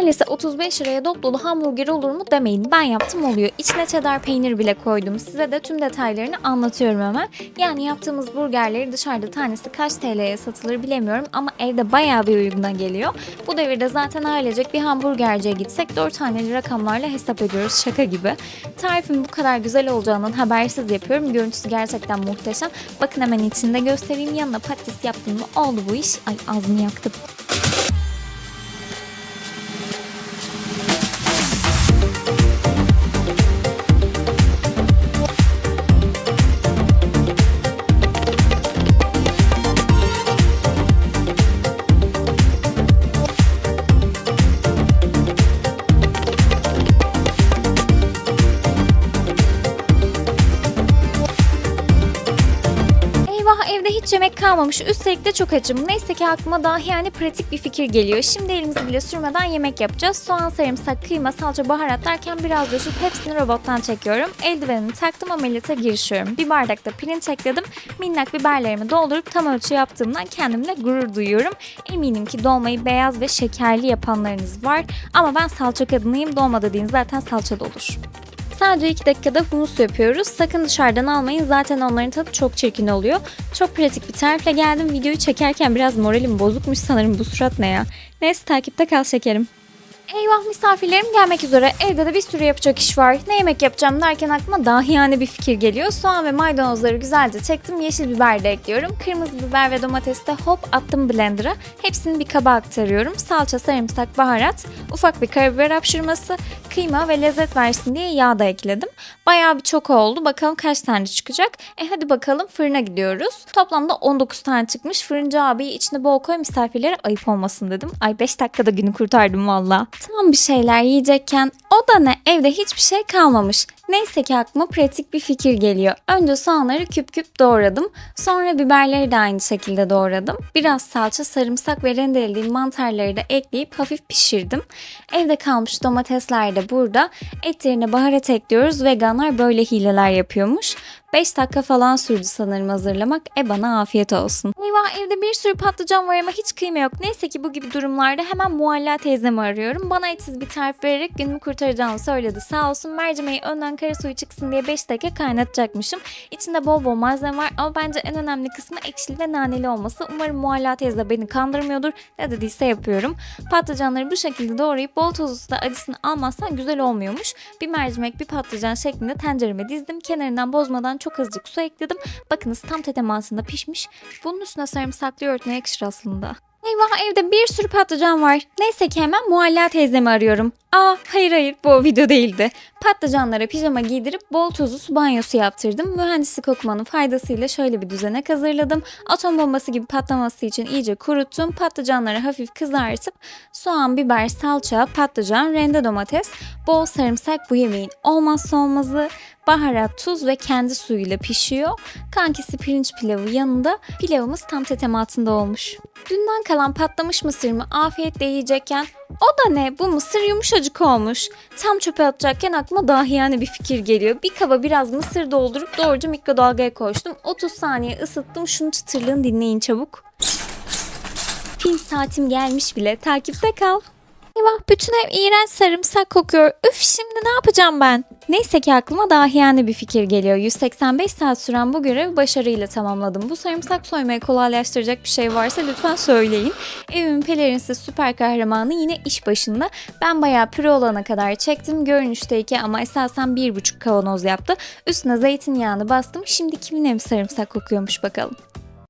Öyleyse 35 liraya dop dolu hamburger olur mu demeyin. Ben yaptım oluyor. İçine cheddar peynir bile koydum. Size de tüm detaylarını anlatıyorum hemen. Yani yaptığımız burgerleri dışarıda tanesi kaç TL'ye satılır bilemiyorum ama evde bayağı bir uyguna geliyor. Bu devirde zaten ailecek bir hamburgerciye gitsek 4 haneli rakamlarla hesap ediyoruz şaka gibi. Tarifin bu kadar güzel olacağından habersiz yapıyorum. Görüntüsü gerçekten muhteşem. Bakın hemen içinde göstereyim. Yanına patates yaptım mı oldu bu iş. Ay ağzımı yaktım. Hiç yemek kalmamış. Üstelik de çok açım. Neyse ki aklıma dahi yani pratik bir fikir geliyor. Şimdi elimizi bile sürmeden yemek yapacağız. Soğan, sarımsak, kıyma, salça, baharat derken biraz coşup hepsini robottan çekiyorum. Eldivenimi taktım ameliyata girişiyorum. Bir bardakta pirinç ekledim. Minnak biberlerimi doldurup tam ölçü yaptığımdan kendimle gurur duyuyorum. Eminim ki dolmayı beyaz ve şekerli yapanlarınız var. Ama ben salça kadınıyım. Dolma dediğin zaten salça da olur. Sadece 2 dakikada humus yapıyoruz. Sakın dışarıdan almayın. Zaten onların tadı çok çirkin oluyor. Çok pratik bir tarifle geldim. Videoyu çekerken biraz moralim bozukmuş sanırım. Bu surat ne ya? Neyse takipte kal şekerim. Eyvah misafirlerim gelmek üzere. Evde de bir sürü yapacak iş var. Ne yemek yapacağım derken aklıma dahiyane bir fikir geliyor. Soğan ve maydanozları güzelce çektim. Yeşil biber de ekliyorum. Kırmızı biber ve domatesi de hop attım blender'a. Hepsini bir kaba aktarıyorum. Salça, sarımsak, baharat, ufak bir karabiber hapşırması, kıyma ve lezzet versin diye yağ da ekledim. Bayağı bir çok oldu. Bakalım kaç tane çıkacak. E hadi bakalım fırına gidiyoruz. Toplamda 19 tane çıkmış. Fırıncı abi içine bol koy misafirlere ayıp olmasın dedim. Ay 5 dakikada günü kurtardım valla. Tam bir şeyler yiyecekken o da ne evde hiçbir şey kalmamış. Neyse ki aklıma pratik bir fikir geliyor. Önce soğanları küp küp doğradım. Sonra biberleri de aynı şekilde doğradım. Biraz salça, sarımsak ve rendelediğim mantarları da ekleyip hafif pişirdim. Evde kalmış domatesler de burada. Et yerine baharat ekliyoruz. Veganlar böyle hileler yapıyormuş. 5 dakika falan sürdü sanırım hazırlamak. E bana afiyet olsun. Eyvah evde bir sürü patlıcan var ama hiç kıyma yok. Neyse ki bu gibi durumlarda hemen Mualla teyzemi arıyorum. Bana etsiz bir tarif vererek günümü kurtaracağını söyledi. Sağ olsun mercimeği önden kara suyu çıksın diye 5 dakika kaynatacakmışım. İçinde bol bol malzeme var ama bence en önemli kısmı ekşili ve naneli olması. Umarım Mualla teyze beni kandırmıyordur. Ne dediyse yapıyorum. Patlıcanları bu şekilde doğrayıp bol tuzlu da acısını almazsan güzel olmuyormuş. Bir mercimek bir patlıcan şeklinde tencereme dizdim. Kenarından bozmadan çok azıcık su ekledim. Bakınız tam tetemasında pişmiş. Bunun üstüne sarımsaklı yoğurtuna yakışır aslında. Eyvah evde bir sürü patlıcan var. Neyse ki hemen Mualla teyzemi arıyorum. Aa hayır hayır bu video değildi. Patlıcanlara pijama giydirip bol tuzlu su banyosu yaptırdım. Mühendislik okumanın faydasıyla şöyle bir düzenek hazırladım. Atom bombası gibi patlaması için iyice kuruttum. Patlıcanları hafif kızartıp soğan, biber, salça, patlıcan, rende domates, bol sarımsak bu yemeğin olmazsa olmazı. Baharat, tuz ve kendi suyuyla pişiyor. Kankisi pirinç pilavı yanında. Pilavımız tam tetematında olmuş. Dünden kalan patlamış mısırımı afiyetle yiyecekken o da ne? Bu mısır yumuşacık olmuş. Tam çöpe atacakken aklıma dahiyane bir fikir geliyor. Bir kaba biraz mısır doldurup doğruca mikrodalgaya koştum. 30 saniye ısıttım. Şunu çıtırlığını dinleyin çabuk. Film saatim gelmiş bile. Takipte kal. Eyvah bütün ev iğrenç sarımsak kokuyor. Üf şimdi ne yapacağım ben? Neyse ki aklıma dahiyane bir fikir geliyor. 185 saat süren bu görevi başarıyla tamamladım. Bu sarımsak soymayı kolaylaştıracak bir şey varsa lütfen söyleyin. Evimin pelerinsiz süper kahramanı yine iş başında. Ben bayağı püre olana kadar çektim. Görünüşteki ama esasen bir buçuk kavanoz yaptı. Üstüne zeytinyağını bastım. Şimdi kimin evi sarımsak kokuyormuş bakalım.